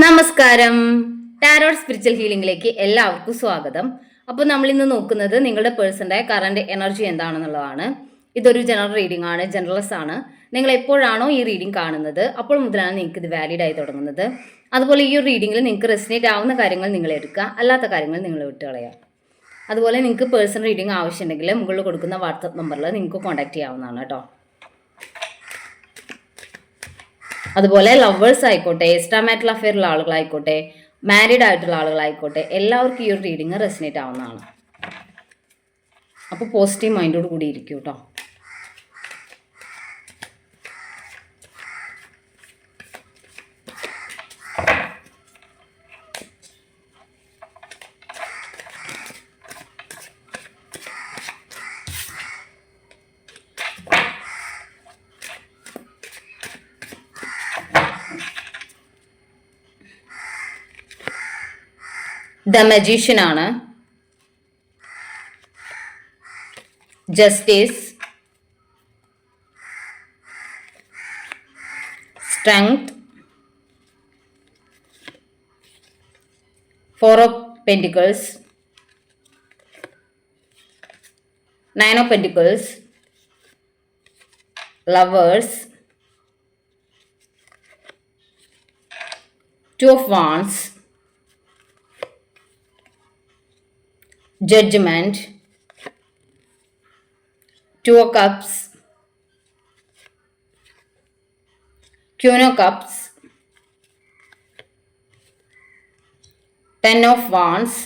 നമസ്കാരം. Tarot spiritual ഹീലിംഗിലേക്ക് എല്ലാവർക്കും സ്വാഗതം. അപ്പോൾ നമ്മൾ ഇന്ന് നോക്കുന്നത് നിങ്ങളുടെ പേഴ്സന്റെ കറണ്ട് എനർജി എന്താണെന്നുള്ളതാണ്. ഇതൊരു ജനറൽ റീഡിംഗ് ആണ് ജനറൽസ് ആണ്. നിങ്ങൾ എപ്പോഴാണോ ഈ റീഡിംഗ് കാണുന്നത് അപ്പോൾ മുതലാണ് നിങ്ങൾക്ക് ഇത് വാലിഡ് ആയി തുടങ്ങുന്നത്. അതുപോലെ ഈ ഒരു റീഡിങ്ങിൽ നിങ്ങൾക്ക് റെസിനേറ്റ് ആവുന്ന കാര്യങ്ങൾ നിങ്ങൾ എടുക്കുക അല്ലാത്ത കാര്യങ്ങൾ നിങ്ങൾ വിട്ടുകളയുക അതുപോലെ നിങ്ങൾക്ക് പേഴ്സണൽ റീഡിംഗ് ആവശ്യമുണ്ടെങ്കിൽ മുകളിൽ കൊടുക്കുന്ന വാട്സപ്പ് നമ്പറിൽ നിങ്ങൾക്ക് കോൺടാക്ട് ചെയ്യാവുന്നതാണ് കേട്ടോ. അതുപോലെ ലവേഴ്സ് ആയിക്കോട്ടെ എക്സ്ട്രാ മാറ്റൽ അഫെയറുള്ള ആളുകളായിക്കോട്ടെ മാരീഡ് ആയിട്ടുള്ള ആളുകളായിക്കോട്ടെ എല്ലാവർക്കും ഈ ഒരു റീഡിങ് റെസിനേറ്റ് ആവുന്നതാണ്. അപ്പോൾ പോസിറ്റീവ് മൈൻഡോട് കൂടി ഇരിക്കും കേട്ടോ ദ മജീഷ്യൻ ആണ്. Justice strength four of pentacles nine of pentacles lovers two of wands judgment two of cups queen of cups ten of wands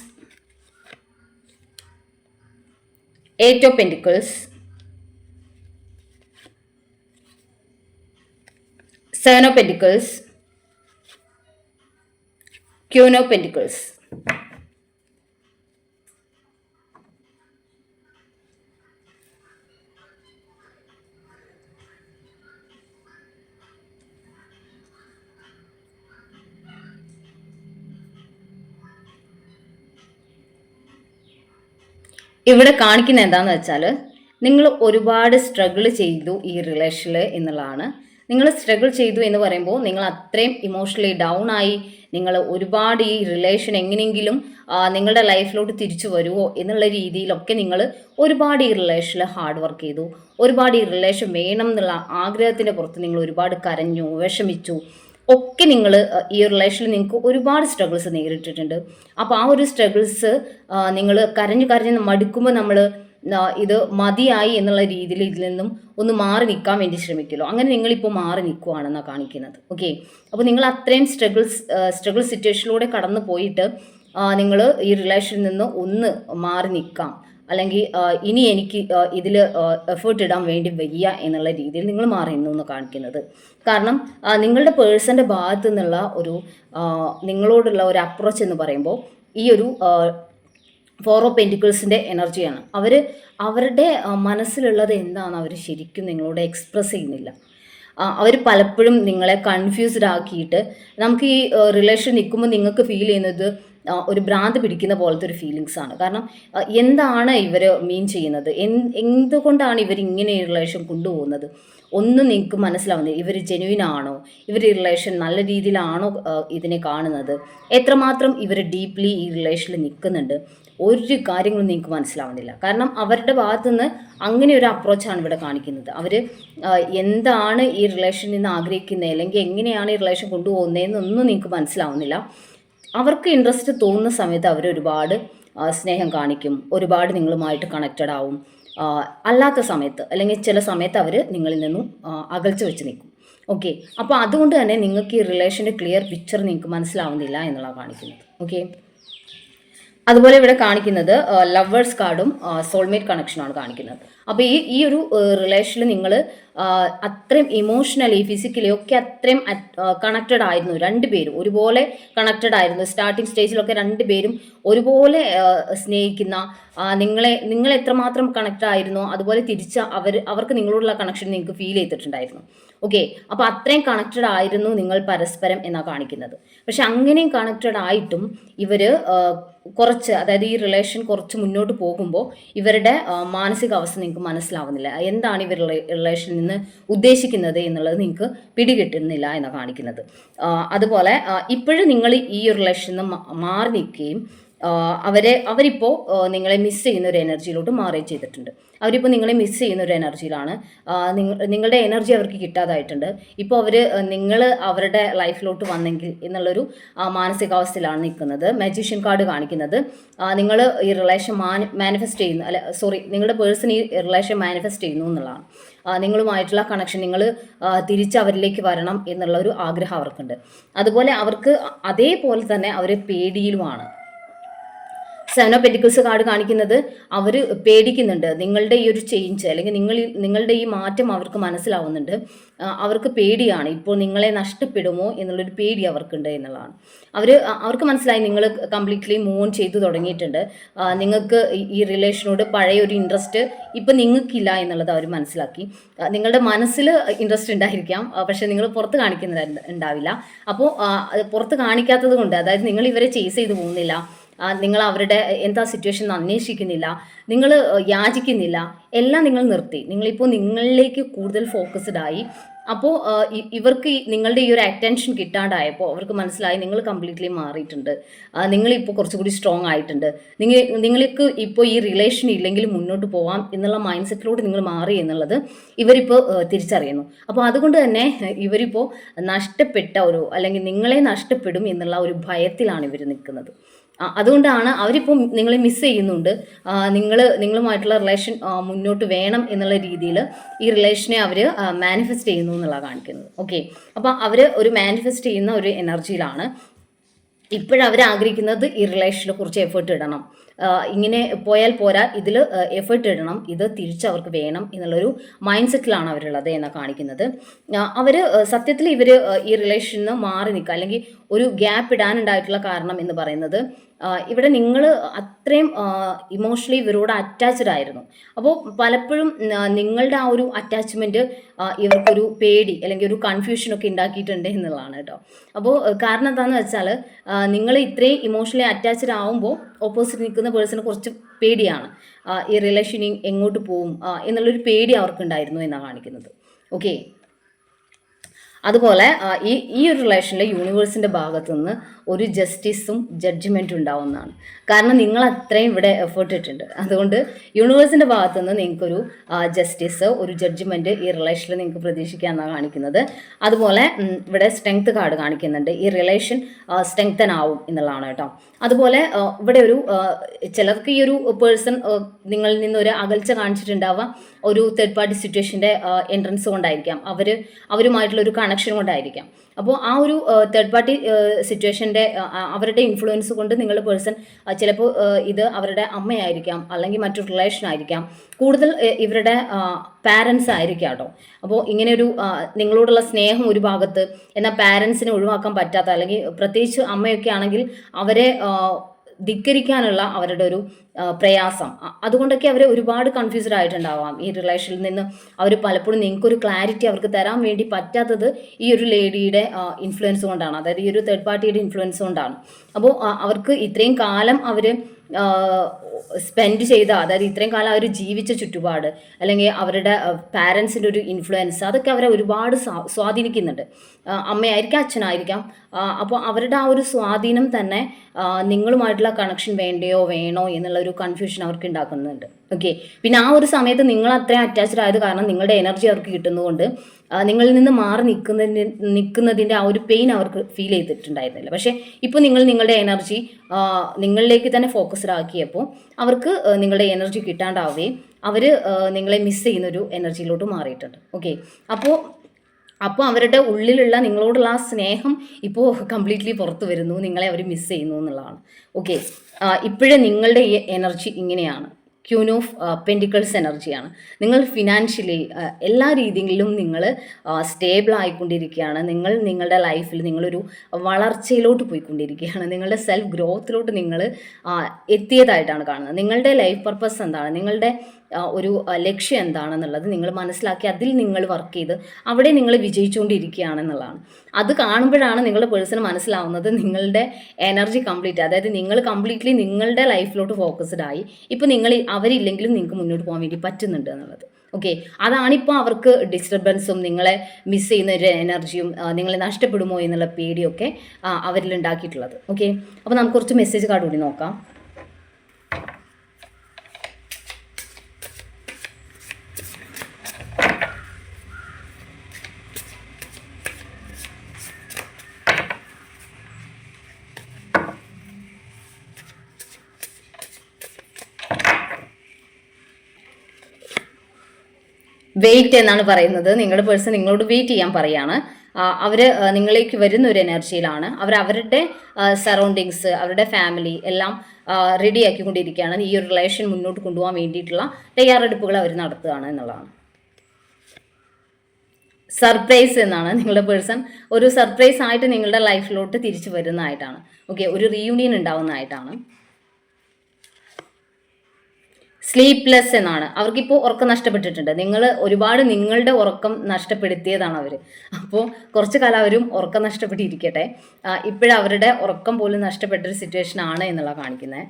eight of pentacles seven of pentacles queen of pentacles ഇവിടെ കാണിക്കുന്ന എന്താന്ന് വെച്ചാൽ നിങ്ങൾ ഒരുപാട് struggle ചെയ്തു ഈ റിലേഷനിൽ എന്നുള്ളതാണ്. നിങ്ങൾ സ്ട്രഗിൾ ചെയ്തു എന്ന് പറയുമ്പോൾ നിങ്ങൾ അത്രയും ഇമോഷണലി ഡൗൺ ആയി നിങ്ങൾ ഒരുപാട് ഈ റിലേഷൻ എങ്ങനെയെങ്കിലും നിങ്ങളുടെ ലൈഫിലോട്ട് തിരിച്ചു വരുമോ എന്നുള്ള രീതിയിലൊക്കെ നിങ്ങൾ ഒരുപാട് ഈ റിലേഷനിൽ ഹാർഡ് വർക്ക് ചെയ്തു. ഒരുപാട് ഈ റിലേഷൻ വേണം എന്നുള്ള ആഗ്രഹത്തിന്റെ പുറത്ത് നിങ്ങൾ ഒരുപാട് കരഞ്ഞു വിഷമിച്ചു. ഒക്കെ നിങ്ങൾ ഈ റിലേഷനിൽ നിങ്ങൾക്ക് ഒരുപാട് സ്ട്രഗിൾസ് നേരിട്ടിട്ടുണ്ട്. അപ്പോൾ ആ ഒരു സ്ട്രഗിൾസ് നിങ്ങൾ കരഞ്ഞു കരഞ്ഞ് മടുക്കുമ്പോൾ നമ്മൾ ഇത് മതിയായി എന്നുള്ള രീതിയിൽ ഇതിൽ നിന്നും ഒന്ന് മാറി നിൽക്കാൻ വേണ്ടി ശ്രമിക്കുമല്ലോ അങ്ങനെ നിങ്ങളിപ്പോൾ മാറി നിൽക്കുവാണെന്നാണ് കാണിക്കുന്നത്. ഓക്കെ അപ്പോൾ നിങ്ങൾ അത്രയും സ്ട്രഗിൾസ് സ്ട്രഗിൾ സിറ്റുവേഷനിലൂടെ കടന്നു പോയിട്ട് നിങ്ങൾ ഈ റിലേഷനിൽ നിന്ന് ഒന്ന് മാറി നിൽക്കാം അല്ലെങ്കിൽ ഇനി എനിക്ക് ഇതിൽ എഫേർട്ട് ഇടാൻ വേണ്ടി വയ്യ എന്നുള്ള രീതിയിൽ നിങ്ങൾ മാറുന്നു എന്ന് കാണിക്കുന്നത്. കാരണം നിങ്ങളുടെ പേഴ്സന്റെ ഭാഗത്തു നിന്നുള്ള ഒരു നിങ്ങളോടുള്ള ഒരു അപ്രോച്ച് എന്ന് പറയുമ്പോൾ ഈ ഒരു ഫോർ ഓഫ് പെന്റിക്കിൾസിന്റെ എനർജിയാണ് അവർ അവരുടെ മനസ്സിലുള്ളത് എന്താണെന്ന് അവർ ശരിക്കും നിങ്ങളോട് എക്സ്പ്രസ് ചെയ്യുന്നില്ല. അവർ പലപ്പോഴും നിങ്ങളെ കൺഫ്യൂസ്ഡ് ആക്കിയിട്ട് നമുക്ക് ഈ റിലേഷൻ നിൽക്കുമ്പോൾ നിങ്ങൾക്ക് ഫീൽ ചെയ്യുന്നത് ഒരു ഭ്രാന്ത് പിടിക്കുന്ന പോലത്തെ ഒരു ഫീലിങ്സ് ആണ്. കാരണം എന്താണ് ഇവർ മീൻ ചെയ്യുന്നത്? എന്ത് എന്തുകൊണ്ടാണ് ഇവർ ഇങ്ങനെ റിലേഷൻ കൊണ്ടുപോകുന്നത്? ഒന്നും നിങ്ങൾക്ക് മനസ്സിലാവുന്നില്ല. ഇവർ ജെനുവിൻ ആണോ? ഇവർ ഈ റിലേഷൻ നല്ല രീതിയിലാണോ ഇതിനെ കാണുന്നത്? എത്രമാത്രം ഇവർ ഡീപ്ലി ഈ റിലേഷനിൽ നിൽക്കുന്നുണ്ട്? ഒരു കാര്യങ്ങളും നിങ്ങൾക്ക് മനസ്സിലാവുന്നില്ല. കാരണം അവരുടെ ഭാഗത്തു നിന്ന് അങ്ങനെ ഒരു അപ്രോച്ചാണ് ഇവിടെ കാണിക്കുന്നത്. അവർ എന്താണ് ഈ റിലേഷനിൽ നിന്ന് ആഗ്രഹിക്കുന്നത് അല്ലെങ്കിൽ എങ്ങനെയാണ് ഈ റിലേഷൻ കൊണ്ടുപോകുന്നതെന്നൊന്നും നിങ്ങൾക്ക് മനസ്സിലാവുന്നില്ല. അവർക്ക് ഇൻട്രസ്റ്റ് തോന്നുന്ന സമയത്ത് അവർ ഒരുപാട് സ്നേഹം കാണിക്കും. ഒരുപാട് നിങ്ങളുമായിട്ട് കണക്റ്റഡ് ആവും. അല്ലാത്ത സമയത്ത് അല്ലെങ്കിൽ ചില സമയത്ത് അവർ നിങ്ങളിൽ നിന്നും അകൽച്ച വെച്ച് നിൽക്കും. ഓക്കെ അപ്പോൾ അതുകൊണ്ട് തന്നെ നിങ്ങൾക്ക് ഈ റിലേഷന്റെ ക്ലിയർ പിക്ചർ നിങ്ങൾക്ക് മനസ്സിലാവുന്നില്ല എന്നുള്ളതാണ് കാണിക്കുന്നത്. ഓക്കെ അതുപോലെ ഇവിടെ കാണിക്കുന്നത് ലവേഴ്സ് കാർഡും സോൾമേറ്റ് കണക്ഷനാണ് കാണിക്കുന്നത്. അപ്പോൾ ഈ ഈ ഒരു റിലേഷനിൽ നിങ്ങൾ അത്രയും ഇമോഷണലി ഫിസിക്കലി ഒക്കെ അത്രയും കണക്റ്റഡ് ആയിരുന്നു രണ്ടുപേരും ഒരുപോലെ കണക്റ്റഡ് ആയിരുന്നു. സ്റ്റാർട്ടിംഗ് സ്റ്റേജിലൊക്കെ രണ്ടുപേരും ഒരുപോലെ സ്നേഹിക്കുന്ന നിങ്ങളെ നിങ്ങൾ എത്രമാത്രം കണക്റ്റഡ് ആയിരുന്നു. അതുപോലെ തിരിച്ച് അവർ അവർക്ക് നിങ്ങളോടുള്ള കണക്ഷൻ നിങ്ങൾക്ക് ഫീൽ ചെയ്തിട്ടുണ്ടായിരുന്നു. ഓക്കെ അപ്പോൾ അത്രയും കണക്റ്റഡ് ആയിരുന്നു നിങ്ങൾ പരസ്പരം എന്നാണ് കാണിക്കുന്നത്. പക്ഷെ അങ്ങനെയും കണക്റ്റഡ് ആയിട്ടും ഇവർ കുറച്ച് അതായത് ഈ റിലേഷൻ കുറച്ച് മുന്നോട്ട് പോകുമ്പോൾ ഇവരുടെ മാനസികാവസ്ഥ നിങ്ങൾക്ക് മനസ്സിലാവുന്നില്ല. എന്താണ് ഇവർ റിലേഷനിൽ നിന്ന് ഉദ്ദേശിക്കുന്നത് എന്നുള്ളത് നിങ്ങൾക്ക് പിടികിട്ടുന്നില്ല എന്ന് കാണിക്കുന്നത്. അതുപോലെ ഇപ്പോഴും നിങ്ങൾ ഈ റിലേഷനിൽ നിന്ന് മാറി നിൽക്കുകയും അവരെ അവരിപ്പോൾ നിങ്ങളെ മിസ് ചെയ്യുന്ന ഒരു എനർജിയിലോട്ട് മാറുകയും ചെയ്തിട്ടുണ്ട്. അവരിപ്പോൾ നിങ്ങളെ മിസ് ചെയ്യുന്ന ഒരു എനർജിയിലാണ് നിങ്ങ- നിങ്ങളുടെ എനർജി അവർക്ക് കിട്ടാതായിട്ടുണ്ട്. ഇപ്പോൾ അവർ നിങ്ങൾ അവരുടെ ലൈഫിലോട്ട് വന്നെങ്കിൽ എന്നുള്ളൊരു മാനസികാവസ്ഥയിലാണ് നിൽക്കുന്നത്. മാജീഷ്യൻ കാർഡ് കാണിക്കുന്നത്. നിങ്ങൾ ഈ റിലേഷൻ മാനി മാനിഫെസ്റ്റ് ചെയ്യുന്നു അല്ല സോറി നിങ്ങളുടെ പേഴ്സൺ ഈ റിലേഷൻ മാനിഫെസ്റ്റ് ചെയ്യുന്നു എന്നുള്ളതാണ്. നിങ്ങളുമായിട്ടുള്ള കണക്ഷൻ നിങ്ങൾ തിരിച്ച് അവരിലേക്ക് വരണം എന്നുള്ള ഒരു ആഗ്രഹം അവർക്കുണ്ട്. അതുപോലെ അവർക്ക് അതേപോലെ തന്നെ അവർ പേടിയിലുമാണ്. ഓഫ് പെന്റിക്കിൾസ് കാർഡ് കാണിക്കുന്നത് അവർ പേടിക്കുന്നുണ്ട്. നിങ്ങളുടെ ഈ ഒരു ചേഞ്ച് അല്ലെങ്കിൽ നിങ്ങൾ നിങ്ങളുടെ ഈ മാറ്റം അവർക്ക് മനസ്സിലാവുന്നുണ്ട്. അവർക്ക് പേടിയാണ്. ഇപ്പോൾ നിങ്ങളെ നഷ്ടപ്പെടുമോ എന്നുള്ളൊരു പേടി അവർക്കുണ്ട് എന്നുള്ളതാണ്. അവർ അവർക്ക് മനസ്സിലായി നിങ്ങൾ കംപ്ലീറ്റ്ലി മൂവ് ഓൺ ചെയ്തു തുടങ്ങിയിട്ടുണ്ട്. നിങ്ങൾക്ക് ഈ- റിലേഷനോട് പഴയ ഒരു ഇൻട്രസ്റ്റ് ഇപ്പം നിങ്ങൾക്കില്ല എന്നുള്ളത് അവർ മനസ്സിലാക്കി. നിങ്ങളുടെ മനസ്സിൽ ഇൻട്രസ്റ്റ് ഉണ്ടായിരിക്കാം. പക്ഷെ നിങ്ങൾ പുറത്ത് കാണിക്കുന്നുണ്ടാവില്ല അപ്പോൾ പുറത്ത് കാണിക്കാത്തത് കൊണ്ട് അതായത് നിങ്ങൾ ഇവരെ ചേസ് ചെയ്ത് പോകുന്നില്ല. നിങ്ങൾ അവരുടെ എന്താ സിറ്റുവേഷൻ അന്വേഷിക്കുന്നില്ല നിങ്ങൾ യാചിക്കുന്നില്ല എല്ലാം നിങ്ങൾ നിർത്തി. നിങ്ങളിപ്പോൾ നിങ്ങളിലേക്ക് കൂടുതൽ ഫോക്കസ്ഡ് ആയി. അപ്പോൾ ഇവർക്ക് നിങ്ങളുടെ ഈ ഒരു അറ്റൻഷൻ കിട്ടാണ്ടായപ്പോൾ അവർക്ക് മനസ്സിലായി നിങ്ങൾ കംപ്ലീറ്റ്ലി മാറിയിട്ടുണ്ട്. നിങ്ങളിപ്പോൾ കുറച്ചുകൂടി സ്ട്രോങ് ആയിട്ടുണ്ട്. നിങ്ങൾ നിങ്ങൾക്ക് ഇപ്പോൾ ഈ റിലേഷൻ ഇല്ലെങ്കിൽ മുന്നോട്ട് പോവാം എന്നുള്ള മൈൻഡ് സെറ്റിലോട്ട് നിങ്ങൾ മാറി എന്നുള്ളത് ഇവരിപ്പോൾ തിരിച്ചറിയുന്നു. അപ്പോൾ അതുകൊണ്ട് തന്നെ ഇവരിപ്പോൾ നഷ്ടപ്പെട്ട ഒരു അല്ലെങ്കിൽ നിങ്ങളെ നഷ്ടപ്പെടും എന്നുള്ള ഒരു ഭയത്തിലാണ് ഇവർ നിൽക്കുന്നത്. അതുകൊണ്ടാണ് അവരിപ്പോൾ നിങ്ങളെ മിസ് ചെയ്യുന്നുണ്ട്. നിങ്ങൾ നിങ്ങളുമായിട്ടുള്ള റിലേഷൻ മുന്നോട്ട് വേണം എന്നുള്ള രീതിയിൽ ഈ റിലേഷനെ അവർ മാനിഫെസ്റ്റ് ചെയ്യുന്നു എന്നുള്ള കാണിക്കുന്നത്. ഓക്കെ അപ്പോൾ അവർ ഒരു മാനിഫെസ്റ്റ് ചെയ്യുന്ന ഒരു എനർജിയിലാണ് ഇപ്പോഴവർ ആഗ്രഹിക്കുന്നത് ഈ റിലേഷനെ കുറിച്ച് എഫേർട്ട് ഇടണം. ഇങ്ങനെ പോയാൽ പോരാ ഇതിൽ എഫേർട്ട് ഇടണം ഇത് തിരിച്ച് അവർക്ക് വേണം എന്നുള്ളൊരു മൈൻഡ് സെറ്റിലാണ് അവരുള്ളത് എന്ന് കാണിക്കുന്നത്. അവർ സത്യത്തിൽ ഇവർ ഈ റിലേഷനിൽ നിന്ന് മാറി നിൽക്കുക അല്ലെങ്കിൽ ഒരു ഗ്യാപ്പ് ഇടാനുണ്ടായിട്ടുള്ള കാരണം എന്ന് പറയുന്നത് ഇവിടെ നിങ്ങൾ അത്രയും ഇമോഷണലി ഇവരോട് അറ്റാച്ച്ഡ് ആയിരുന്നു. അപ്പോൾ പലപ്പോഴും നിങ്ങളുടെ ആ ഒരു അറ്റാച്ച്മെന്റ് ഇവർക്കൊരു പേടി അല്ലെങ്കിൽ ഒരു കൺഫ്യൂഷനൊക്കെ ഉണ്ടാക്കിയിട്ടുണ്ട് എന്നുള്ളതാണ് കേട്ടോ. അപ്പോൾ കാരണം എന്താണെന്ന് വെച്ചാൽ നിങ്ങൾ ഇത്രയും ഇമോഷണലി അറ്റാച്ച്ഡ് ആവുമ്പോൾ ഓപ്പോസിറ്റ് നിൽക്കുന്ന പേഴ്സണെ കുറച്ച് പേടിയാണ്. ഈ റിലേഷൻ എങ്ങോട്ട് പോവും എന്നുള്ളൊരു പേടി അവർക്കുണ്ടായിരുന്നു എന്നാണ് കാണിക്കുന്നത്. ഓക്കെ അതുപോലെ ഈ ഈ ഒരു റിലേഷനിൽ യൂണിവേഴ്സിന്റെ ഭാഗത്തു നിന്ന് ഒരു ജസ്റ്റിസും ജഡ്ജ്മെന്റും ഉണ്ടാവുന്നതാണ്. കാരണം നിങ്ങൾ അത്രയും ഇവിടെ എഫേർട്ട് ഇട്ടിട്ടുണ്ട്. അതുകൊണ്ട് യൂണിവേഴ്സിന്റെ ഭാഗത്തു നിന്ന് നിങ്ങൾക്കൊരു ജസ്റ്റിസ് ഒരു ജഡ്ജ്മെന്റ് ഈ റിലേഷനിൽ നിങ്ങൾക്ക് പ്രതീക്ഷിക്കാമെന്നാണ് കാണിക്കുന്നത്. അതുപോലെ ഇവിടെ സ്ട്രെങ്ത് കാർഡ് കാണിക്കുന്നുണ്ട്. ഈ റിലേഷൻ സ്ട്രെങ്തൻ ആവും എന്നുള്ളതാണ് കേട്ടോ. അതുപോലെ ഇവിടെ ഒരു ചിലർക്ക് ഈ ഒരു പേഴ്സൺ നിങ്ങളിൽ നിന്ന് ഒരു അകൽച്ച കാണിച്ചിട്ടുണ്ടാവാം. ഒരു തേർഡ് പാർട്ടി സിറ്റുവേഷന്റെ എൻട്രൻസ് കൊണ്ടായിരിക്കാം. അവർ അവരുമായിട്ടുള്ള ഒരു കണക്ഷൻ കൊണ്ടായിരിക്കാം. അപ്പോൾ ആ ഒരു തേർഡ് പാർട്ടി സിറ്റുവേഷന്റെ അവരുടെ ഇൻഫ്ലുവൻസ് കൊണ്ട് നിങ്ങൾ പേഴ്സൺ ചിലപ്പോൾ ഇത് അവരുടെ അമ്മയായിരിക്കാം അല്ലെങ്കിൽ മറ്റു റിലേഷൻ ആയിരിക്കാം. കൂടുതൽ ഇവരുടെ പാരൻസ് ആയിരിക്കാം കേട്ടോ. അപ്പോൾ ഇങ്ങനെ ഒരു നിങ്ങളോടുള്ള സ്നേഹം ഒരു ഭാഗത്ത് എന്നാൽ പാരൻസിനെ ഒഴിവാക്കാൻ പറ്റാത്ത അല്ലെങ്കിൽ പ്രത്യേകിച്ച് അമ്മയൊക്കെ ആണെങ്കിൽ അവരെ ധിക്കരിക്കാനുള്ള അവരുടെ ഒരു പ്രയാസം. അതുകൊണ്ടൊക്കെ അവർ ഒരുപാട് കൺഫ്യൂസ്ഡ് ആയിട്ടുണ്ടാവാം. ഈ റിലേഷനിൽ നിന്ന് അവർ പലപ്പോഴും നിങ്ങൾക്കൊരു ക്ലാരിറ്റി അവർക്ക് തരാൻ വേണ്ടി പറ്റാത്തത് ഈ ഒരു ലേഡിയുടെ ഇൻഫ്ലുവൻസ് കൊണ്ടാണ്. അതായത് ഈ ഒരു തേർഡ് പാർട്ടിയുടെ ഇൻഫ്ലുവൻസ് കൊണ്ടാണ്. അപ്പോൾ അവർക്ക് ഇത്രയും കാലം അവർ സ്പെൻഡ് ചെയ്ത അതായത് ഇത്രയും കാലം അവർ ജീവിച്ച ചുറ്റുപാട് അല്ലെങ്കിൽ അവരുടെ പാരൻസിന്റെ ഒരു ഇൻഫ്ലുവൻസ് അതൊക്കെ അവരെ ഒരുപാട് സ്വാധീനിക്കുന്നുണ്ട്. അമ്മയായിരിക്കാം അച്ഛനായിരിക്കാം. അപ്പോൾ അവരുടെ ആ ഒരു സ്വാധീനം തന്നെ നിങ്ങളുമായിട്ടുള്ള കണക്ഷൻ വേണ്ടയോ വേണോ എന്നുള്ള ഒരു കൺഫ്യൂഷൻ അവർക്ക് ഉണ്ടാക്കുന്നുണ്ട്. ഓക്കെ പിന്നെ ആ ഒരു സമയത്ത് നിങ്ങൾ അത്രയും അറ്റാച്ച്ഡ് ആയത് കാരണം നിങ്ങളുടെ എനർജി അവർക്ക് കിട്ടുന്നതുകൊണ്ട് നിങ്ങളിൽ നിന്ന് മാറി നിൽക്കുന്നതിന് നിൽക്കുന്നതിന്റെ ആ ഒരു പെയിൻ അവർക്ക് ഫീൽ ചെയ്തിട്ടുണ്ടായിരുന്നില്ല. പക്ഷേ ഇപ്പോൾ നിങ്ങൾ നിങ്ങളുടെ എനർജി നിങ്ങളിലേക്ക് തന്നെ ഫോക്കസ്ഡ് ആക്കിയപ്പോൾ അവർക്ക് നിങ്ങളുടെ എനർജി കിട്ടാണ്ടാവുകയും അവർ നിങ്ങളെ മിസ് ചെയ്യുന്നൊരു എനർജിയിലോട്ട് മാറിയിട്ടുണ്ട്. ഓക്കെ അപ്പോൾ അപ്പോൾ അവരുടെ ഉള്ളിലുള്ള നിങ്ങളോടുള്ള ആ സ്നേഹം ഇപ്പോൾ കംപ്ലീറ്റ്ലി പുറത്ത് വരുന്നു. നിങ്ങളെ അവർ മിസ് ചെയ്യുന്നു എന്നുള്ളതാണ്. ഓക്കെ ഇപ്പോഴേ നിങ്ങളുടെ എനർജി ഇങ്ങനെയാണ്. ക്യൂൻ ഓഫ് എനർജിയാണ് നിങ്ങൾ ഫിനാൻഷ്യലി എല്ലാ രീതിയിലും നിങ്ങൾ സ്റ്റേബിൾ ആയിക്കൊണ്ടിരിക്കുകയാണ്. നിങ്ങൾ നിങ്ങളുടെ ലൈഫിൽ നിങ്ങളൊരു വളർച്ചയിലോട്ട് പോയിക്കൊണ്ടിരിക്കുകയാണ്. നിങ്ങളുടെ സെൽഫ് ഗ്രോത്തിലോട്ട് നിങ്ങൾ എത്തിയതായിട്ടാണ് കാണുന്നത്. നിങ്ങളുടെ ലൈഫ് പർപ്പസ് എന്താണ്? നിങ്ങളുടെ ഒരു ലക്ഷ്യം എന്താണെന്നുള്ളത് നിങ്ങൾ മനസ്സിലാക്കി അതിൽ നിങ്ങൾ വർക്ക് ചെയ്ത് അവിടെ നിങ്ങൾ വിജയിച്ചുകൊണ്ടിരിക്കുകയാണെന്നുള്ളതാണ്. അത് കാണുമ്പോഴാണ് നിങ്ങളുടെ പേഴ്സൺ മനസ്സിലാവുന്നത് നിങ്ങളുടെ എനർജി കംപ്ലീറ്റ് അതായത് നിങ്ങൾ കംപ്ലീറ്റ്ലി നിങ്ങളുടെ ലൈഫിലോട്ട് ഫോക്കസ്ഡ് ആയി. ഇപ്പോൾ നിങ്ങൾ അവരില്ലെങ്കിലും നിങ്ങൾക്ക് മുന്നോട്ട് പോകാൻ വേണ്ടി പറ്റുന്നുണ്ട് എന്നുള്ളത്. ഓക്കെ അതാണിപ്പോൾ അവർക്ക് ഡിസ്റ്റർബൻസും നിങ്ങളെ മിസ് ചെയ്യുന്ന ഒരു എനർജിയും നിങ്ങളെ നഷ്ടപ്പെടുമോ എന്നുള്ള പേടിയൊക്കെ അവരിൽ ഉണ്ടാക്കിയിട്ടുള്ളത്. ഓക്കെ അപ്പോൾ നമുക്ക് കുറച്ച് മെസ്സേജ് കാർഡ് കൂടി നോക്കാം. വെയിറ്റ് എന്നാണ് പറയുന്നത്. നിങ്ങളുടെ പേഴ്സൺ നിങ്ങളോട് വെയിറ്റ് ചെയ്യാൻ പറയാണ്. അവർ നിങ്ങളിലേക്ക് വരുന്ന ഒരു എനർജിയിലാണ് അവർ അവരുടെ സറൗണ്ടിങ്സ് അവരുടെ ഫാമിലി എല്ലാം റെഡി ആക്കിക്കൊണ്ടിരിക്കുകയാണ്. ഈ ഒരു റിലേഷൻ മുന്നോട്ട് കൊണ്ടുപോകാൻ വേണ്ടിയിട്ടുള്ള തയ്യാറെടുപ്പുകൾ അവർ നടത്തുകയാണ് എന്നുള്ളതാണ്. സർപ്രൈസ് എന്നാണ് നിങ്ങളുടെ പേഴ്സൺ ഒരു സർപ്രൈസ് ആയിട്ട് നിങ്ങളുടെ ലൈഫിലോട്ട് തിരിച്ചു വരുന്നതായിട്ടാണ്. ഓക്കെ ഒരു റീയൂണിയൻ ഉണ്ടാവുന്നതായിട്ടാണ്. സ്ലീപ്ലെസ് എന്നാണ്. അവർക്കിപ്പോൾ ഉറക്കം നഷ്ടപ്പെട്ടിട്ടുണ്ട്. നിങ്ങൾ ഒരുപാട് നിങ്ങളുടെ ഉറക്കം നഷ്ടപ്പെടുത്തിയതാണ് അവർ അപ്പോൾ കുറച്ച് കാലം അവരും ഉറക്കം നഷ്ടപ്പെട്ടിരിക്കട്ടെ. ഇപ്പോഴവരുടെ ഉറക്കം പോലും നഷ്ടപ്പെട്ടൊരു സിറ്റുവേഷൻ ആണ് എന്നുള്ള കാണിക്കുന്നത്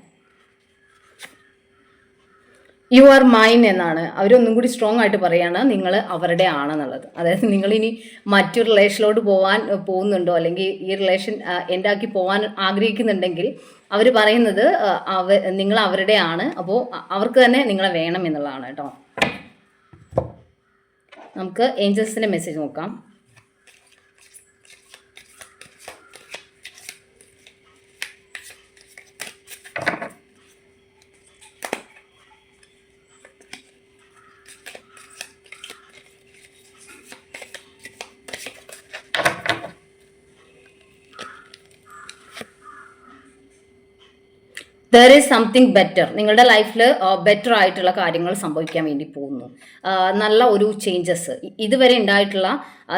യു ആർ മൈൻ എന്നാണ്. അവരൊന്നും കൂടി സ്ട്രോങ് ആയിട്ട് പറയാണ് നിങ്ങൾ അവരുടെ ആണെന്നുള്ളത്. അതായത് നിങ്ങൾ ഇനി മറ്റു റിലേഷനിലോട്ട് പോകാൻ പോകുന്നുണ്ടോ? അല്ലെങ്കിൽ ഈ റിലേഷൻ എന്റെ ആക്കി പോകാൻ ആഗ്രഹിക്കുന്നുണ്ടെങ്കിൽ അവർ പറയുന്നത് അവ നിങ്ങൾ അവരുടെ ആണ്. അപ്പോൾ അവർക്ക് തന്നെ നിങ്ങളെ വേണം എന്നുള്ളതാണ് കേട്ടോ. നമുക്ക് ഏഞ്ചൽസിന്റെ മെസ്സേജ് നോക്കാം. ദർ ഈസ് സംതിങ് ബെറ്റർ നിങ്ങളുടെ ലൈഫിൽ ബെറ്റർ ആയിട്ടുള്ള കാര്യങ്ങൾ സംഭവിക്കാൻ വേണ്ടി പോകുന്നു. നല്ല ഒരു ചേഞ്ചസ് ഇതുവരെ ഉണ്ടായിട്ടുള്ള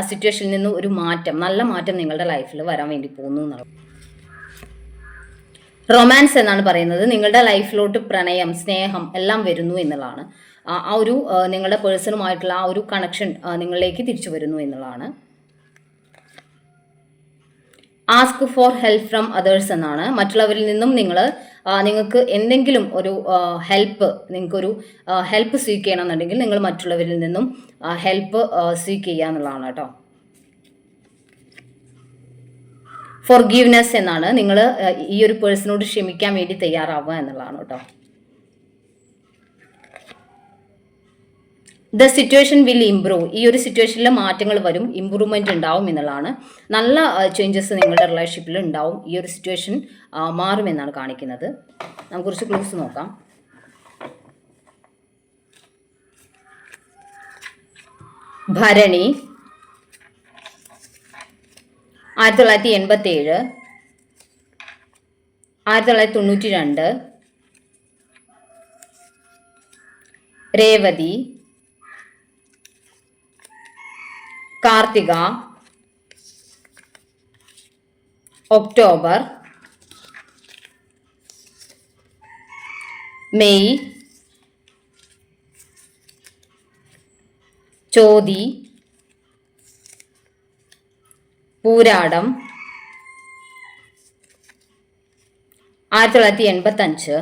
സിറ്റുവേഷനിൽ നിന്ന് ഒരു മാറ്റം നല്ല മാറ്റം നിങ്ങളുടെ ലൈഫിൽ വരാൻ വേണ്ടി പോകുന്നു എന്നുള്ളത് റൊമാൻസ് എന്നാണ് പറയുന്നത്. നിങ്ങളുടെ ലൈഫിലോട്ട് പ്രണയം സ്നേഹം എല്ലാം വരുന്നു എന്നുള്ളതാണ്. ആ ആ ഒരു നിങ്ങളുടെ പേഴ്സണുമായിട്ടുള്ള ആ ഒരു കണക്ഷൻ നിങ്ങളിലേക്ക് തിരിച്ചു വരുന്നു എന്നുള്ളതാണ്. Ask for help from others എന്നാണ്. മറ്റുള്ളവരിൽ നിന്നും നിങ്ങൾ നിങ്ങൾക്ക് എന്തെങ്കിലും ഒരു ഹെൽപ്പ് നിങ്ങൾക്കൊരു ഹെൽപ്പ് സീക്ക് ചെയ്യണമെന്നുണ്ടെങ്കിൽ നിങ്ങൾ മറ്റുള്ളവരിൽ നിന്നും ഹെൽപ്പ് സീക്ക് ചെയ്യുക എന്നുള്ളതാണ് കേട്ടോ. ഫോർഗീവ്നെസ് എന്നാണ്. നിങ്ങൾ ഈ ഒരു പേഴ്സണോട് ക്ഷമിക്കാൻ വേണ്ടി തയ്യാറാവുക എന്നുള്ളതാണ് കേട്ടോ. ദ സിറ്റുവേഷൻ വിൽ ഇംപ്രൂവ് ഈ ഒരു സിറ്റുവേഷനിൽ മാറ്റങ്ങൾ വരും ഇമ്പ്രൂവ്മെന്റ് ഉണ്ടാവും എന്നുള്ളതാണ്. നല്ല ചേഞ്ചസ് നിങ്ങളുടെ റിലേഷൻഷിപ്പിൽ ഉണ്ടാവും. ഈ ഒരു സിറ്റുവേഷൻ മാറുമെന്നാണ് കാണിക്കുന്നത്. നമുക്ക് കുറച്ച് ക്ലൂസ് നോക്കാം. ഭരണി. ആയിരത്തി തൊള്ളായിരത്തി എൺപത്തി ഏഴ് ആയിരത്തി തൊള്ളായിരത്തി തൊണ്ണൂറ്റി രണ്ട് രേവതി. കാർത്തിക ഒക്ടോബർ മെയ് ചോതി പൂരാടം ആയിരത്തി തൊള്ളായിരത്തി എൺപത്തഞ്ച്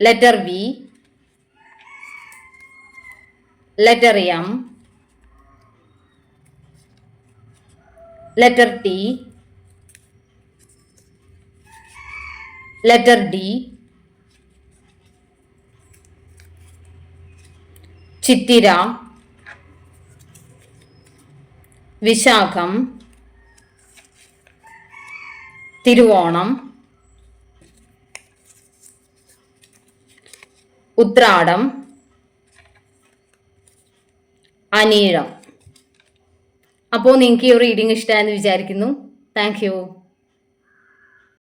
letter V letter M letter T letter D Chithira Vishakham Thiruvonam Uthradam Anizham. അപ്പോൾ നിങ്ങൾക്ക് ഈ റീഡിംഗ് ഇഷ്ടമായെന്ന് വിചാരിക്കുന്നു. താങ്ക്